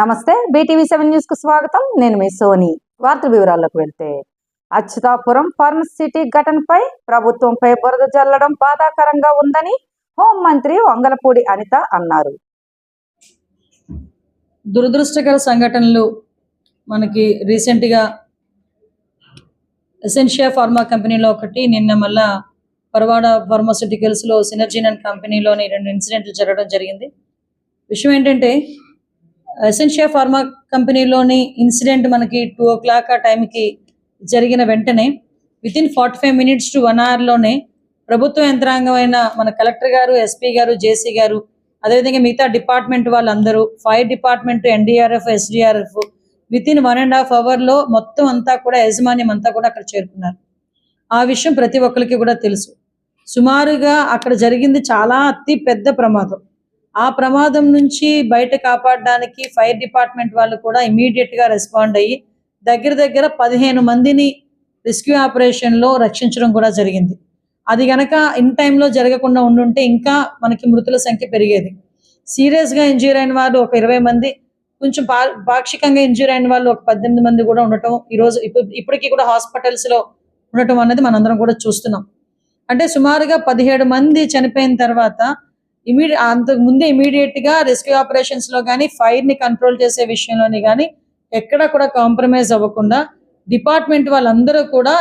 నమస్తే BTV seven న్యూస్కు స్వాగతం. నేను మీ సోని. వార్త వివరాల్లోకి వెళ్తే అచ్యుతాపురం ఫార్మ్ సిటీ ఘటనపై ప్రభుత్వంపై బురద జల్లడం బాధాకరంగా ఉందని హోంమంత్రి వంగలపూడి అనిత అన్నారు. దురదృష్టకర సంఘటనలు మనకి రీసెంట్గా ఎసెన్షియా ఫార్మా కంపెనీలో ఒకటి నిన్న మళ్ళా పరవాడ ఫార్మాస్యూటికల్స్లో సినర్జీన్ అండ్ కంపెనీలోని రెండు ఇన్సిడెంట్లు జరగడం జరిగింది. విషయం ఏంటంటే ఎసెన్షియా ఫార్మా కంపెనీలోని ఇన్సిడెంట్ మనకి టూ ఓ క్లాక్ ఆ టైంకి జరిగిన వెంటనే within forty five minutes to one అవర్లోనే ప్రభుత్వ యంత్రాంగం అయిన మన కలెక్టర్ గారు ఎస్పీ గారు జేసీ గారు అదేవిధంగా మిగతా డిపార్ట్మెంట్ వాళ్ళందరూ fire department NDRF SDRF within one and half అవర్లో మొత్తం అంతా కూడా యాజమాన్యం అంతా కూడా అక్కడ చేరుకున్నారు. ఆ విషయం ప్రతి ఒక్కరికి కూడా తెలుసు. సుమారుగా అక్కడ జరిగింది చాలా అతి పెద్ద ప్రమాదం. ఆ ప్రమాదం నుంచి బయట కాపాడడానికి ఫైర్ డిపార్ట్మెంట్ వాళ్ళు కూడా ఇమీడియట్గా రెస్పాండ్ అయ్యి దగ్గర దగ్గర పదిహేను మందిని రెస్క్యూ ఆపరేషన్లో రక్షించడం కూడా జరిగింది. అది గనక ఇన్ టైంలో జరగకుండా ఉండుంటే ఇంకా మనకి మృతుల సంఖ్య పెరిగేది. సీరియస్గా ఇంజూర్ అయిన వాళ్ళు ఒక ఇరవై మంది కొంచెం పా- పాక్షికంగా ఇంజూర్ అయిన వాళ్ళు ఒక పద్దెనిమిది మంది కూడా ఉండటం ఈ రోజు ఇప్పుడు ఇప్పటికీ కూడా హాస్పిటల్స్లో ఉండటం అనేది మనందరం కూడా చూస్తున్నాం. అంటే సుమారుగా పదిహేడు మంది చనిపోయిన తర్వాత ఇమీడియట్ అంతకు ముందే ఇమీడియట్గా రెస్క్యూ ఆపరేషన్స్లో కానీ ఫైర్ని కంట్రోల్ చేసే విషయంలోని కానీ ఎక్కడ కూడా కాంప్రమైజ్ అవ్వకుండా డిపార్ట్మెంట్ వాళ్ళందరూ కూడా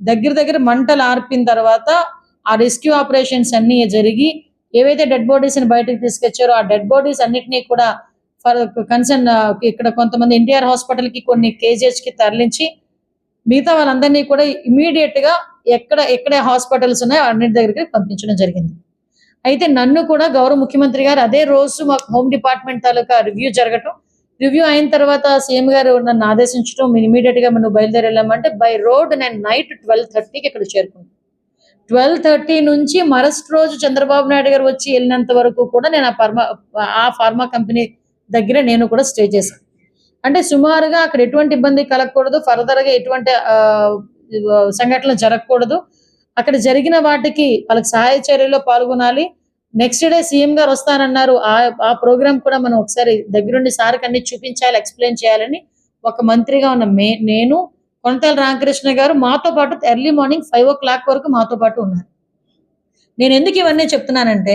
దగ్గర దగ్గర మంటలు ఆర్పిన తర్వాత ఆ రెస్క్యూ ఆపరేషన్స్ అన్ని జరిగి ఏవైతే డెడ్ బాడీస్ని బయటకు తీసుకొచ్చారో ఆ డెడ్ బాడీస్ అన్నిటినీ కూడా ఫర్ కన్సర్న్ ఇక్కడ కొంతమంది ఎన్టీఆర్ హాస్పిటల్కి కొన్ని కేజీహెచ్కి తరలించి మిగతా వాళ్ళందరినీ కూడా ఇమీడియట్గా ఎక్కడ ఎక్కడ హాస్పిటల్స్ ఉన్నాయో అన్నిటి దగ్గరికి పంపించడం జరిగింది. అయితే నన్ను కూడా గౌరవ ముఖ్యమంత్రి గారు అదే రోజు మాకు హోమ్ డిపార్ట్మెంట్ తాలూకా రివ్యూ జరగటం. రివ్యూ అయిన తర్వాత సీఎం గారు నన్ను ఆదేశించడం ఇమీడియట్గా మనం బయలుదేరి వెళ్ళామంటే బై రోడ్ నేను నైట్ ట్వెల్వ్ థర్టీకి ఇక్కడ చేరుకున్నాను. ట్వెల్వ్ థర్టీ నుంచి మరస్ట్ రోజు చంద్రబాబు నాయుడు గారు వచ్చి వెళ్ళినంత వరకు కూడా నేను ఆ ఫార్మా ఆ ఫార్మా కంపెనీ దగ్గర నేను కూడా స్టే చేశాను. అంటే సుమారుగా అక్కడ ఎటువంటి ఇబ్బంది కలగకూడదు ఫర్దర్గా ఎటువంటి ఆ, సంఘటనలు జరగకూడదు. అక్కడ జరిగిన వాటికి వాళ్ళకి సహాయ చర్యలో పాల్గొనాలి. నెక్స్ట్ డే సీఎం గారు వస్తానన్నారు ఆ ఆ ప్రోగ్రామ్ కూడా మనం ఒకసారి దగ్గరుండి సార్కి అన్ని చూపించాలి ఎక్స్ప్లెయిన్ చేయాలని ఒక మంత్రిగా ఉన్న మే నేను కొనతల రామకృష్ణ గారు మాతో పాటు early morning five o'clock వరకు మాతో పాటు ఉన్నారు. నేను ఎందుకు ఇవన్నీ చెప్తున్నానంటే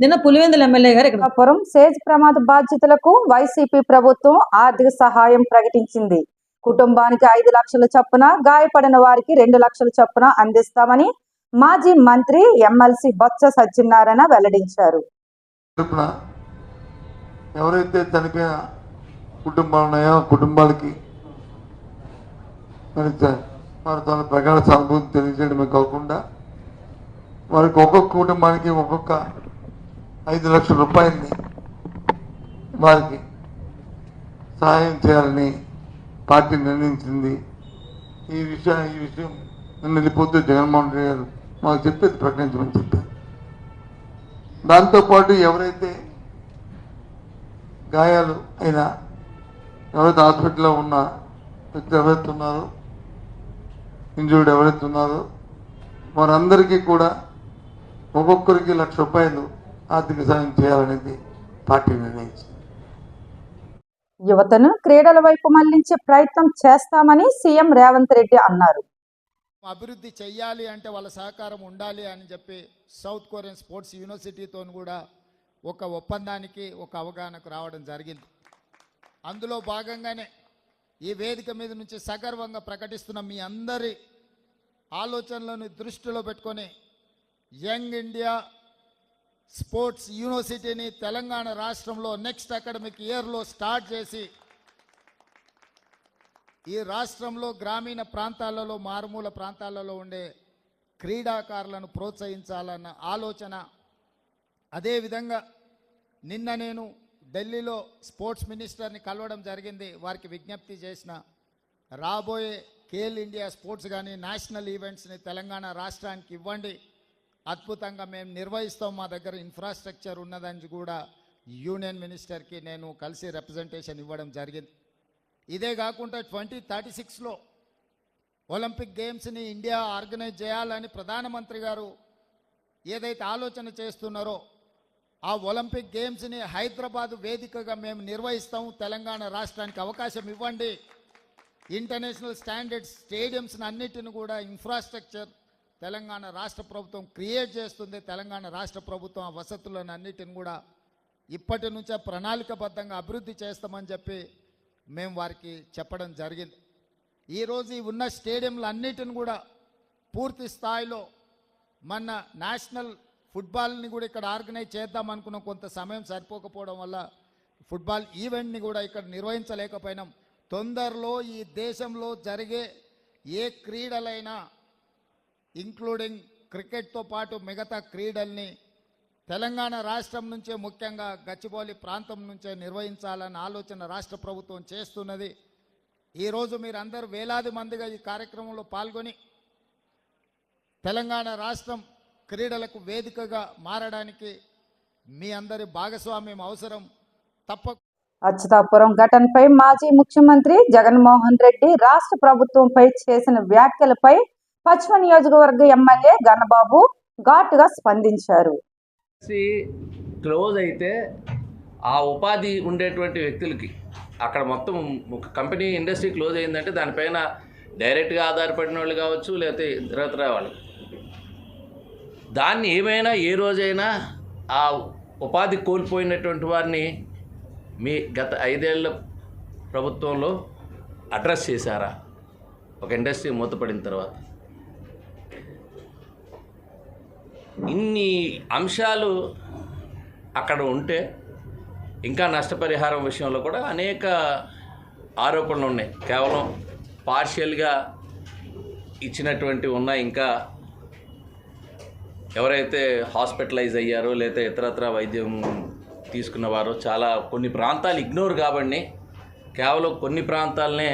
నిన్న పులివెందుల ఎమ్మెల్యే గారు ఇక్కడ సేజ్ ప్రమాద బాధ్యతలకు వైసీపీ ప్రభుత్వం ఆర్థిక సహాయం ప్రకటించింది. కుటుంబానికి ఐదు లక్షల చొప్పున గాయపడిన వారికి రెండు లక్షల చొప్పున అందిస్తామని మాజీ మంత్రి ఎమ్మెల్సీ బొత్స సత్యనారాయణ వెల్లడించారు. ఎవరైతే చనిపోయిన కుటుంబాలు ఉన్నాయో కుటుంబాలకి మరి వారి తన ప్రగాఢ సానుభూతి తెలియజేయడమే కాకుండా వారికి ఒక్కొక్క కుటుంబానికి ఒక్కొక్క ఐదు లక్షల రూపాయలని వారికి సహాయం చేయాలని పార్టీ నిర్ణయించింది. ఈ విషయం ఈ విషయం నిన్న పొద్దు జగన్మోహన్ రెడ్డి గారు మాకు చెప్పేది ప్రకటించమని చెప్పారు. దాంతోపాటు ఎవరైతే గాయాలు అయినా ఎవరైతే హాస్పిటల్లో ఉన్న వ్యక్తి ఎవరైతే ఉన్నారో ఇంజూర్డ్ ఎవరైతే ఉన్నారో వారందరికీ కూడా ఒక్కొక్కరికి లక్ష రూపాయలు ఆర్థిక సాయం చేయాలనేది పార్టీ నిర్ణయించింది. యువతను క్రీడల వైపు మళ్ళించే ప్రయత్నం చేస్తామని సీఎం రేవంత్ రెడ్డి అన్నారు. అభివృద్ధి చేయాలి అంటే వాళ్ళ సహకారం ఉండాలి అని చెప్పి సౌత్ కొరియన్ స్పోర్ట్స్ యూనివర్సిటీతో కూడా ఒక ఒప్పందానికి ఒక అవగాహనకు రావడం జరిగింది. అందులో భాగంగానే ఈ వేదిక మీద నుంచి సగర్వంగా ప్రకటిస్తున్న మీ అందరి ఆలోచనలను దృష్టిలో పెట్టుకొని యంగ్ ఇండియా స్పోర్ట్స్ యూనివర్సిటీని తెలంగాణ రాష్ట్రంలో నెక్స్ట్ అకాడమిక్ ఇయర్లో స్టార్ట్ చేసి ఈ రాష్ట్రంలో గ్రామీణ ప్రాంతాలలో మారుమూల ప్రాంతాలలో ఉండే క్రీడాకారులను ప్రోత్సహించాలన్న ఆలోచన. అదేవిధంగా నిన్న నేను ఢిల్లీలో స్పోర్ట్స్ మినిస్టర్ని కలవడం జరిగింది. వారికి విజ్ఞప్తి చేసిన రాబోయే కేల్ ఇండియా స్పోర్ట్స్ కానీ నేషనల్ ఈవెంట్స్ని తెలంగాణ రాష్ట్రానికి ఇవ్వండి. అద్భుతంగా మేము నిర్వహిస్తాం. మా దగ్గర ఇన్ఫ్రాస్ట్రక్చర్ ఉన్నదని కూడా యూనియన్ మినిస్టర్కి నేను కలిసి రిప్రజెంటేషన్ ఇవ్వడం జరిగింది. ఇదే కాకుండా ట్వంటీ థర్టీ సిక్స్లో ఒలింపిక్ గేమ్స్ని ఇండియా ఆర్గనైజ్ చేయాలని ప్రధానమంత్రి గారు ఏదైతే ఆలోచన చేస్తున్నారో ఆ ఒలింపిక్ గేమ్స్ని హైదరాబాద్ వేదికగా మేము నిర్వహిస్తాం. తెలంగాణ రాష్ట్రానికి అవకాశం ఇవ్వండి. ఇంటర్నేషనల్ స్టాండర్డ్స్ స్టేడియంస్ని అన్నిటిని కూడా ఇన్ఫ్రాస్ట్రక్చర్ తెలంగాణ రాష్ట్ర ప్రభుత్వం క్రియేట్ చేస్తుంది. తెలంగాణ రాష్ట్ర ప్రభుత్వం ఆ వసతులను అన్నిటిని కూడా ఇప్పటి నుంచే ప్రణాళికబద్ధంగా అభివృద్ధి చేస్తామని చెప్పి మేము వారికి చెప్పడం జరిగింది. ఈరోజు ఈ ఉన్న స్టేడియంలు అన్నిటిని కూడా పూర్తి స్థాయిలో మన నేషనల్ ఫుట్బాల్ని కూడా ఇక్కడ ఆర్గనైజ్ చేద్దాం అనుకున్న కొంత సమయం సరిపోకపోవడం వల్ల ఫుట్బాల్ ఈవెంట్ని కూడా ఇక్కడ నిర్వహించలేకపోయినాం. తొందరలో ఈ దేశంలో జరిగే ఏ క్రీడలైనా ఇంక్లూడింగ్ క్రికెట్తో పాటు మిగతా క్రీడల్ని తెలంగాణ రాష్ట్రం నుంచే ముఖ్యంగా గచ్చిబౌలి ప్రాంతం నుంచే నిర్వహించాలన్న ఆలోచన రాష్ట్ర ప్రభుత్వం చేస్తున్నది. ఈరోజు మీరందరూ వేలాది మందిగా ఈ కార్యక్రమంలో పాల్గొని తెలంగాణ రాష్ట్రం క్రీడలకు వేదికగా మారడానికి మీ అందరి భాగస్వామ్యం అవసరం. తప్ప అచ్యుతాపురం ఘటనపై మాజీ ముఖ్యమంత్రి జగన్మోహన్ రెడ్డి రాష్ట్ర ప్రభుత్వంపై చేసిన వ్యాఖ్యలపై పశ్చిమ నియోజకవర్గ ఎమ్మెల్యే గన్నబాబు ఘాటుగా స్పందించారు. క్లోజ్ అయితే ఆ ఉపాధి ఉండేటువంటి వ్యక్తులకి అక్కడ మొత్తం ఒక కంపెనీ ఇండస్ట్రీ క్లోజ్ అయిందంటే దానిపైన డైరెక్ట్గా ఆధారపడిన వాళ్ళు కావచ్చు లేకపోతే ఇతరత్ర వాళ్ళు. దాన్ని ఏమైనా ఏ రోజైనా ఆ ఉపాధి కోల్పోయినటువంటి వారిని మీ గత ఐదేళ్ళ ప్రభుత్వంలో అడ్రస్ చేశారా? ఒక ఇండస్ట్రీ మూతపడిన తర్వాత. ఇన్ని అంశాలు అక్కడ ఉంటే ఇంకా నష్టపరిహారం విషయంలో కూడా అనేక ఆరోపణలు ఉన్నాయి. కేవలం పార్షియల్గా ఇచ్చినటువంటి ఉన్నాయి. ఇంకా ఎవరైతే హాస్పిటలైజ్ అయ్యారో లేదా ఇతరత్ర వైద్యం తీసుకున్నవారో చాలా కొన్ని ప్రాంతాలు ఇగ్నోర్ కాబట్టి కేవలం కొన్ని ప్రాంతాలనే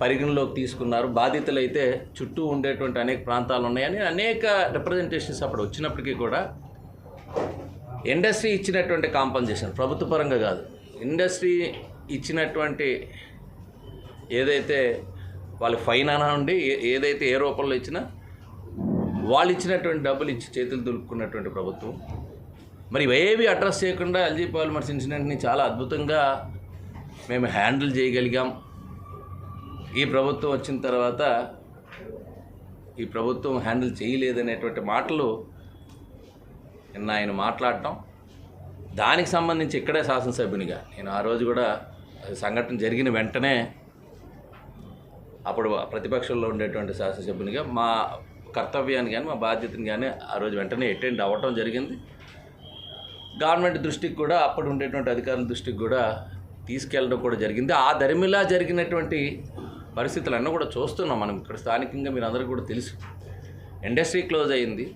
పరిగణలోకి తీసుకున్నారు. బాధితులు అయితే చుట్టూ ఉండేటువంటి అనేక ప్రాంతాలు ఉన్నాయని అనేక రిప్రజెంటేషన్స్ అప్పుడు వచ్చినప్పటికీ కూడా ఇండస్ట్రీ ఇచ్చినటువంటి కాంపన్సేషన్ ప్రభుత్వ పరంగా కాదు. ఇండస్ట్రీ ఇచ్చినటువంటి ఏదైతే వాళ్ళ ఫైన్ అనండి ఏ- ఏదైతే ఏ రూపంలో ఇచ్చినా వాళ్ళు ఇచ్చినటువంటి డబ్బులు ఇచ్చి చేతులు దులుపుకున్నటువంటి ప్రభుత్వం. మరి ఇవేవి అడ్రస్ చేయకుండా ఎల్జీ పాలిమర్స్ ఇన్సిడెంట్ని చాలా అద్భుతంగా మేము హ్యాండిల్ చేయగలిగాం. ఈ ప్రభుత్వం వచ్చిన తర్వాత ఈ ప్రభుత్వం హ్యాండిల్ చేయలేదనేటువంటి మాటలు నిన్న ఆయన మాట్లాడటం. దానికి సంబంధించి ఇక్కడే శాసనసభ్యునిగా నేను ఆ రోజు కూడా సంఘటన జరిగిన వెంటనే అప్పుడు ప్రతిపక్షంలో ఉండేటువంటి శాసనసభ్యునిగా మా కర్తవ్యాన్ని కానీ మా బాధ్యతని కానీ ఆ రోజు వెంటనే అటెండ్ అవ్వటం జరిగింది. గవర్నమెంట్ దృష్టికి కూడా అప్పుడు ఉండేటువంటి అధికారుల దృష్టికి కూడా తీసుకెళ్ళడం కూడా జరిగింది. ఆ దరిమిలా జరిగినటువంటి పరిస్థితులన్నీ కూడా చూస్తున్నాం మనం ఇక్కడ స్థానికంగా మీరు అందరికీ కూడా తెలుసు. ఇండస్ట్రీ క్లోజ్ అయింది.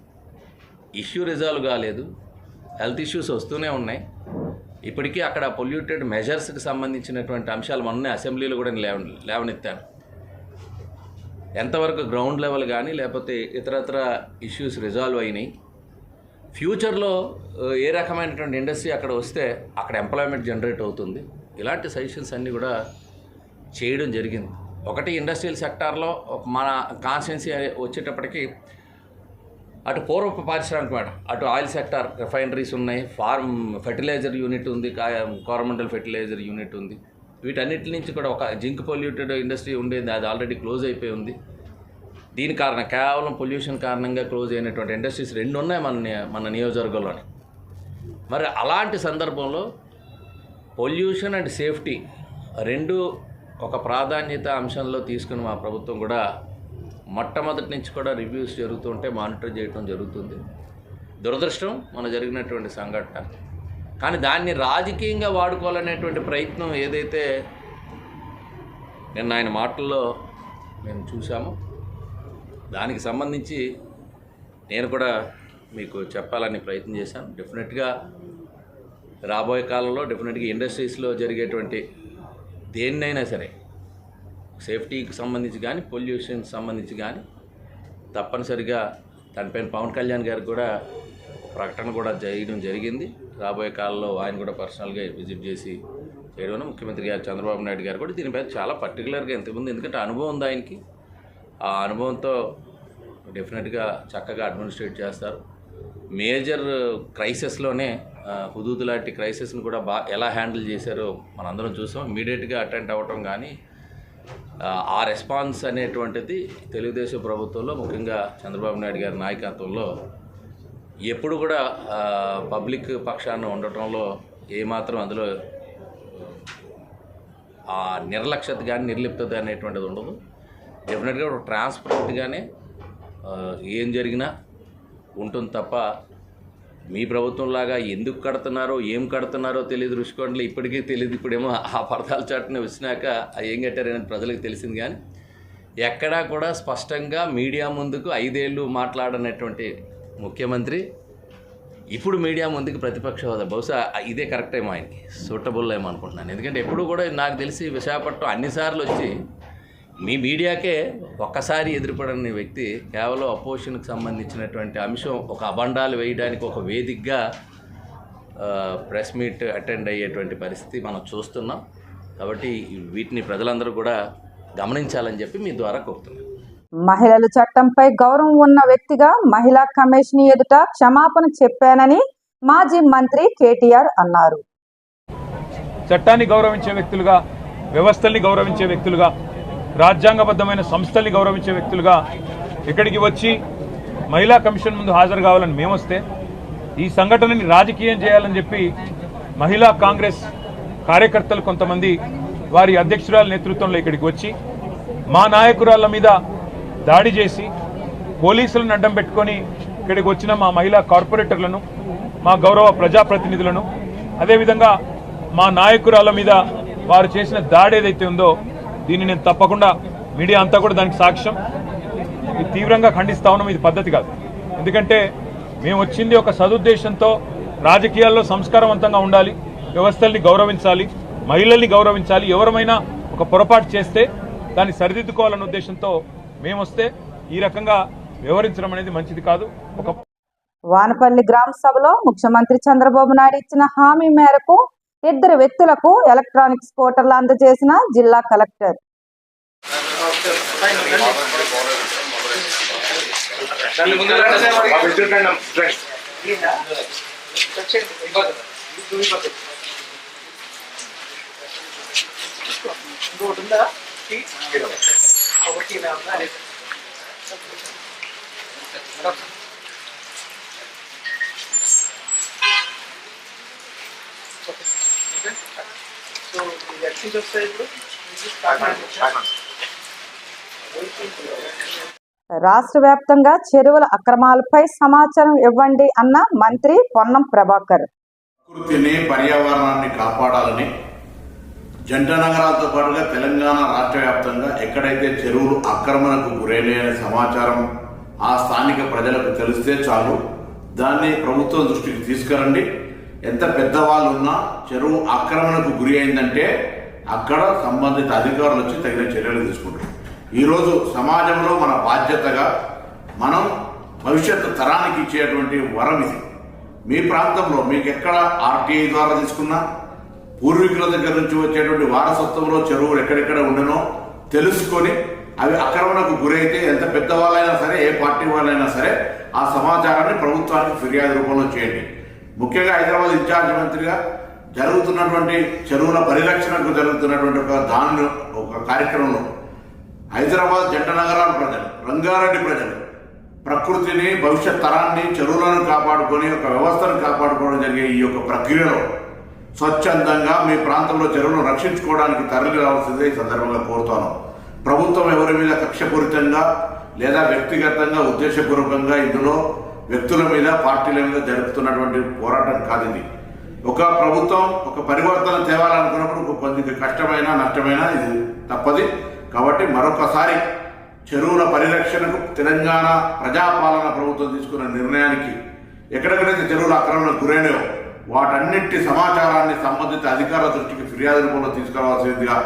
ఇష్యూ రిజాల్వ్ కాలేదు. హెల్త్ ఇష్యూస్ వస్తూనే ఉన్నాయి. ఇప్పటికీ అక్కడ పొల్యూటెడ్ మెజర్స్కి సంబంధించినటువంటి అంశాలు మొన్నే అసెంబ్లీలో కూడా లేవ లేవనెత్తాను. ఎంతవరకు గ్రౌండ్ లెవెల్ కానీ లేకపోతే ఇతరత్ర ఇష్యూస్ రిజాల్వ్ అయినాయి. ఫ్యూచర్లో ఏ రకమైనటువంటి ఇండస్ట్రీ అక్కడ వస్తే అక్కడ ఎంప్లాయ్మెంట్ జనరేట్ అవుతుంది. ఇలాంటి సజెషన్స్ అన్నీ కూడా చేయడం జరిగింది. ఒకటి ఇండస్ట్రియల్ సెక్టార్లో మన కాన్స్టిట్యున్సీ వచ్చేటప్పటికి అటు పూర్వపు పారిశ్రామిక మేడం అటు ఆయిల్ సెక్టార్ రిఫైనరీస్ ఉన్నాయి ఫార్మ్ ఫెర్టిలైజర్ యూనిట్ ఉంది కోరమండల్ ఫెర్టిలైజర్ యూనిట్ ఉంది. వీటన్నిటి నుంచి కూడా ఒక జింక్ పొల్యూటెడ్ ఇండస్ట్రీ ఉండేది అది ఆల్రెడీ క్లోజ్ అయిపోయి ఉంది. దీని కారణం కేవలం పొల్యూషన్ కారణంగా క్లోజ్ అయినటువంటి ఇండస్ట్రీస్ రెండు ఉన్నాయి మన మన నియోజకవర్గంలోని. మరి అలాంటి సందర్భంలో పొల్యూషన్ అండ్ సేఫ్టీ రెండు ఒక ప్రాధాన్యత అంశంలో తీసుకుని మా ప్రభుత్వం కూడా మొట్టమొదటి నుంచి కూడా రివ్యూస్ జరుగుతుంటే మానిటర్ చేయడం జరుగుతుంది. దురదృష్టం మన జరిగినటువంటి సంఘటన. కానీ దాన్ని రాజకీయంగా వాడుకోవాలనేటువంటి ప్రయత్నం ఏదైతే నిన్న ఆయన మాటల్లో మేము చూసామో దానికి సంబంధించి నేను కూడా మీకు చెప్పాలని ప్రయత్నం చేశాను. డెఫినెట్గా రాబోయే కాలంలో డెఫినెట్గా ఇండస్ట్రీస్లో జరిగేటువంటి దేన్నైనా సరే సేఫ్టీకి సంబంధించి కానీ పొల్యూషన్కి సంబంధించి కానీ తప్పనిసరిగా దానిపైన పవన్ కళ్యాణ్ గారికి కూడా ప్రకటన కూడా చేయడం జరిగింది. రాబోయే కాలంలో ఆయన కూడా పర్సనల్గా విజిట్ చేసి చేయడం ముఖ్యమంత్రి గారు చంద్రబాబు నాయుడు గారు కూడా దీనిపై చాలా పర్టికులర్గా ఇంతకుముందు ఎందుకంటే అనుభవం ఉంది ఆయనకి. ఆ అనుభవంతో డెఫినెట్గా చక్కగా అడ్మినిస్ట్రేట్ చేస్తారు. మేజర్ క్రైసిస్లోనే హుదూద్ లాంటి క్రైసిస్ని కూడా బా ఎలా హ్యాండిల్ చేశారో మనందరం చూసాం. ఇమీడియట్గా అటెండ్ అవ్వటం కానీ ఆ, రెస్పాన్స్ అనేటువంటిది తెలుగుదేశం ప్రభుత్వంలో ముఖ్యంగా చంద్రబాబు నాయుడు గారి నాయకత్వంలో ఎప్పుడు కూడా పబ్లిక్ పక్షాన ఉండటంలో ఏమాత్రం అందులో ఆ నిర్లక్ష్యత కానీ నిర్లిప్తత అనేటువంటిది ఉండదు. డెఫినెట్గా ట్రాన్స్పరెంట్గానే ఏం జరిగినా ఉంటుంది తప్ప మీ ప్రభుత్వంలాగా ఎందుకు కడుతున్నారో ఏం కడుతున్నారో తెలియదు రుషికొండలు ఇప్పటికీ తెలియదు. ఇప్పుడేమో ఆ పరదాల చాటుని వచ్చినాక ఏం కట్టారనేది ప్రజలకు తెలిసింది కానీ ఎక్కడా కూడా స్పష్టంగా మీడియా ముందుకు ఐదేళ్ళు మాట్లాడనటువంటి ముఖ్యమంత్రి ఇప్పుడు మీడియా ముందుకు ప్రతిపక్ష హోదా. బహుశా ఇదే కరెక్ట్ ఏమో ఆయనకి. సూటబుల్ ఏమో అనుకుంటున్నాను. ఎందుకంటే ఎప్పుడు కూడా నాకు తెలిసి విశాఖపట్నం అన్నిసార్లు వచ్చి మీ మీడియాకే ఒక్కసారి ఎదురుపడని వ్యక్తి కేవలం అపోజిషన్కి సంబంధించినటువంటి అంశం ఒక అబండాలు వేయడానికి ఒక వేదికగా ప్రెస్ మీట్ అటెండ్ అయ్యేటువంటి పరిస్థితి మనం చూస్తున్నాం. కాబట్టి వీటిని ప్రజలందరూ కూడా గమనించాలని చెప్పి మీ ద్వారా కోరుతున్నాను మహిళల చట్టంపై గౌరవం ఉన్న వ్యక్తిగా మహిళా కమిషన్ ఎదుట క్షమాపణ చెప్పానని మాజీ మంత్రి కేటీఆర్ అన్నారు. చట్టాన్ని గౌరవించే వ్యక్తులుగా వ్యవస్థల్ని గౌరవించే వ్యక్తులుగా రాజ్యాంగబద్ధమైన సంస్థల్ని గౌరవించే వ్యక్తులుగా ఇక్కడికి వచ్చి మహిళా కమిషన్ ముందు హాజరు కావాలని మేమొస్తే ఈ సంఘటనని రాజకీయం చేయాలని చెప్పి మహిళా కాంగ్రెస్ కార్యకర్తలు కొంతమంది వారి అధ్యక్షురాల నేతృత్వంలో ఇక్కడికి వచ్చి మా నాయకురాళ్ళ మీద దాడి చేసి పోలీసులను అడ్డం పెట్టుకొని ఇక్కడికి వచ్చిన మా మహిళా కార్పొరేటర్లను మా గౌరవ ప్రజాప్రతినిధులను అదేవిధంగా మా నాయకురాళ్ళ మీద వారు చేసిన దాడి ఏదైతే ఉందో దీన్ని నేను తప్పకుండా మీడియా అంతా కూడా దానికి సాక్ష్యం. ఇది తీవ్రంగా ఖండిస్తా ఉన్నాం ఇది పద్ధతి కాదు. ఎందుకంటే మేము వచ్చింది ఒక సదుద్దేశంతో రాజకీయాల్లో సంస్కారవంతంగా ఉండాలి వ్యవస్థల్ని గౌరవించాలి మహిళల్ని గౌరవించాలి ఎవరమైనా ఒక పొరపాటు చేస్తే దాన్ని సరిదిద్దుకోవాలన్న ఉద్దేశంతో మేము వస్తే ఈ రకంగా వివరించడం అనేది మంచిది కాదు. ఒక వానపల్లి గ్రామ సభలో ముఖ్యమంత్రి చంద్రబాబు నాయుడు ఇచ్చిన హామీ మేరకు ఇద్దరు వ్యక్తులకు ఎలక్ట్రానిక్ స్కూటర్లు అందజేసిన జిల్లా కలెక్టర్. సో ఇది ఎక్కడి నుంచి రాష్ట్ర వ్యాప్తంగా చెరువుల అక్రమాలపై సమాచారం ఇవ్వండి అన్న మంత్రి పొన్నం ప్రభాకర్. ప్రకృతిని పర్యావరణాన్ని కాపాడాలని జంట నగరాలతో పాటుగా తెలంగాణ రాష్ట్ర వ్యాప్తంగా ఎక్కడైతే చెరువులు ఆక్రమణకు గురైనాయనే సమాచారం ఆ స్థానిక ప్రజలకు తెలిస్తే చాలు. దాన్ని ప్రభుత్వం దృష్టికి తీసుకురండి. ఎంత పెద్దవాళ్ళు ఉన్నా చెరువు ఆక్రమణకు గురి అయిందంటే అక్కడ సంబంధిత అధికారులు వచ్చి తగిన చర్యలు తీసుకుంటారు. ఈరోజు సమాజంలో మన బాధ్యతగా మనం భవిష్యత్తు తరానికి ఇచ్చేటువంటి వరం ఇది. మీ ప్రాంతంలో మీకు ఎక్కడ ఆర్టీఐ ద్వారా తీసుకున్నా పూర్వీకుల దగ్గర నుంచి వచ్చేటువంటి వారసత్వంలో చెరువులు ఎక్కడెక్కడ ఉండనో తెలుసుకొని అవి ఆక్రమణకు గురైతే ఎంత పెద్దవాళ్ళైనా సరే ఏ పార్టీ వాళ్ళైనా సరే ఆ సమాచారాన్ని ప్రభుత్వానికి ఫిర్యాదు రూపంలో చేయండి. ముఖ్యంగా హైదరాబాద్ ఇన్ఛార్జ్ మంత్రిగా జరుగుతున్నటువంటి చెరువుల పరిరక్షణకు జరుగుతున్నటువంటి ఒక దాని ఒక కార్యక్రమంలో హైదరాబాద్ జంట నగరాల ప్రజలు రంగారెడ్డి ప్రజలు ప్రకృతిని భవిష్యత్ తరాన్ని చెరువులను కాపాడుకొని ఒక వ్యవస్థను కాపాడుకోవడం జరిగే ఈ యొక్క ప్రక్రియలో స్వచ్ఛందంగా మీ ప్రాంతంలో చెరువులను రక్షించుకోవడానికి తరలి రావాల్సిందే ఈ సందర్భంగా కోరుతాను. ప్రభుత్వం ఎవరి మీద కక్షపూరితంగా లేదా వ్యక్తిగతంగా ఉద్దేశపూర్వకంగా ఇందులో వ్యక్తుల మీద పార్టీల మీద జరుపుతున్నటువంటి పోరాటం కాదు ఇది. ఒక ప్రభుత్వం ఒక పరివర్తన తేవాలనుకున్నప్పుడు కొంచెం కొద్దిగా కష్టమైన నష్టమైన ఇది తప్పది. కాబట్టి మరొకసారి చెరువుల పరిరక్షణకు తెలంగాణ ప్రజాపాలన ప్రభుత్వం తీసుకున్న నిర్ణయానికి ఎక్కడెక్కడైతే చెరువుల ఆక్రమణకు గురైనవో వాటన్నిటి సమాచారాన్ని సంబంధిత అధికారుల దృష్టికి ఫిర్యాదు రూపంలో తీసుకురావాల్సిందిగా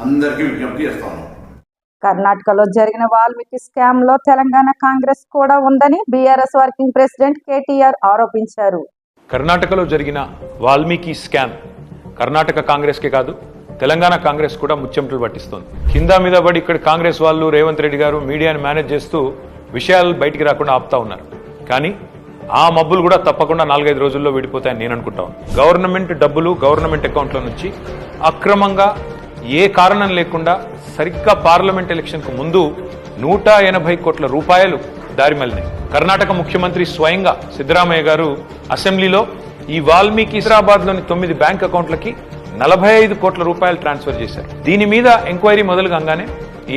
అందరికీ విజ్ఞప్తి చేస్తాను కర్ణాటకలో జరిగిన వాల్మీకి స్కామ్లో తెలంగాణ కాంగ్రెస్ కూడా ఉందని బీఆర్ఎస్ వర్కింగ్ ప్రెసిడెంట్ కేటీఆర్ ఆరోపించారు. కర్ణాటకలో జరిగిన వాల్మీకి స్కామ్ కర్ణాటక కాంగ్రెస్కే కాదు తెలంగాణ కాంగ్రెస్ కూడా ముచ్చెమటలు పట్టిస్తోంది. కింద మీద పడి ఇక్కడ కాంగ్రెస్ వాళ్ళు రేవంత్ రెడ్డి గారు మీడియాని మేనేజ్ చేస్తూ విషయాలు బయటికి రాకుండా ఆపుతా ఉన్నారు. కానీ ఆ మబ్బులు కూడా తప్పకుండా నాలుగైదు రోజుల్లో విడిపోతాయని నేను అనుకుంటాను గవర్నమెంట్ డబ్బులు గవర్నమెంట్ అకౌంట్ల నుంచి అక్రమంగా ఏ కారణం లేకుండా సరిగ్గా పార్లమెంట్ ఎలక్షన్కు ముందు నూట ఎనభై కోట్ల రూపాయలు దారిమల్లినాయి కర్ణాటక ముఖ్యమంత్రి స్వయంగా సిద్ధరామయ్య గారు అసెంబ్లీలో ఈ వాల్మీకి లోని తొమ్మిది బ్యాంక్ అకౌంట్లకి నలభై ఐదు కోట్ల రూపాయలు ట్రాన్స్ఫర్ చేశారు. దీని మీద ఎంక్వైరీ మొదలు కాగానే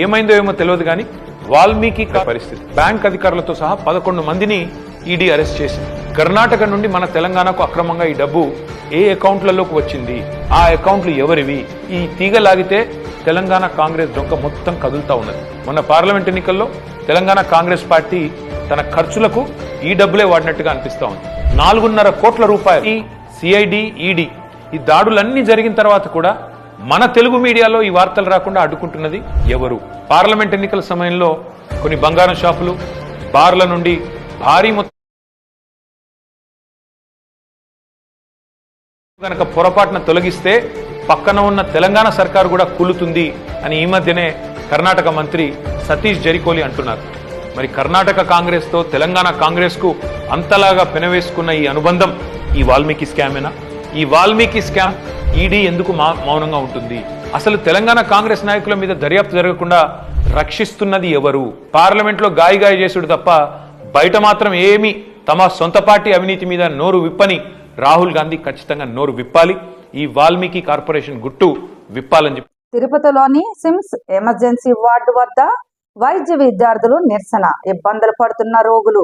ఏమైందో ఏమో తెలియదు కానీ వాల్మీకి పరిస్థితి. బ్యాంక్ అధికారులతో సహా పదకొండు మందిని ఈడీ అరెస్ట్ చేసింది. కర్ణాటక నుండి మన తెలంగాణకు అక్రమంగా ఈ డబ్బు ఏ అకౌంట్లలోకి వచ్చింది? ఆ అకౌంట్లు ఎవరివి? ఈ తీగ లాగితే తెలంగాణ కాంగ్రెస్ డొంక మొత్తం కదులుతా ఉన్నది. మొన్న పార్లమెంట్ ఎన్నికల్లో తెలంగాణ కాంగ్రెస్ పార్టీ తన ఖర్చులకు ఈ డబ్బులే వాడినట్టుగా అనిపిస్తా ఉంది. నాలుగున్నర కోట్ల రూపాయలు. ఈ సిఐడి ఈడీ ఈ దాడులన్నీ జరిగిన తర్వాత కూడా మన తెలుగు మీడియాలో ఈ వార్తలు రాకుండా అడ్డుకుంటున్నది ఎవరు? పార్లమెంట్ ఎన్నికల సమయంలో కొన్ని బంగారం షాపులు బార్ల నుండి భారీ మొత్తం కనుక పొరపాటున తొలగిస్తే పక్కన ఉన్న తెలంగాణ సర్కారు కూడా కూలుతుంది అని ఈ మధ్యనే కర్ణాటక మంత్రి సతీష్ జరికోలి అంటున్నారు. మరి కర్ణాటక కాంగ్రెస్తో తెలంగాణ కాంగ్రెస్కు అంతలాగా పెనవేసుకున్న ఈ అనుబంధం ఈ వాల్మీకి స్కామేనా? ఈ వాల్మీకి స్కామ్ ఈడీ ఎందుకు మౌనంగా ఉంటుంది? అసలు తెలంగాణ కాంగ్రెస్ నాయకుల మీద దర్యాప్తు జరగకుండా రక్షిస్తున్నది ఎవరు? పార్లమెంట్లో గాయగాయ చేసుడు తప్ప బయట మాత్రం ఏమీ తమ సొంత పార్టీ అవినీతి మీద నోరు విప్పని రాహుల్ గాంధీ ఖచ్చితంగా నోరు విప్పాలి. ఈ వాల్మీకి కార్పొరేషన్ గుట్టు విప్పాలని చెప్పి తిరుపతిలోని సిమ్స్ ఎమర్జెన్సీ వార్డు వద్ద వైద్య విద్యార్థులు నిరసన. ఇబ్బందులు పడుతున్న రోగులు.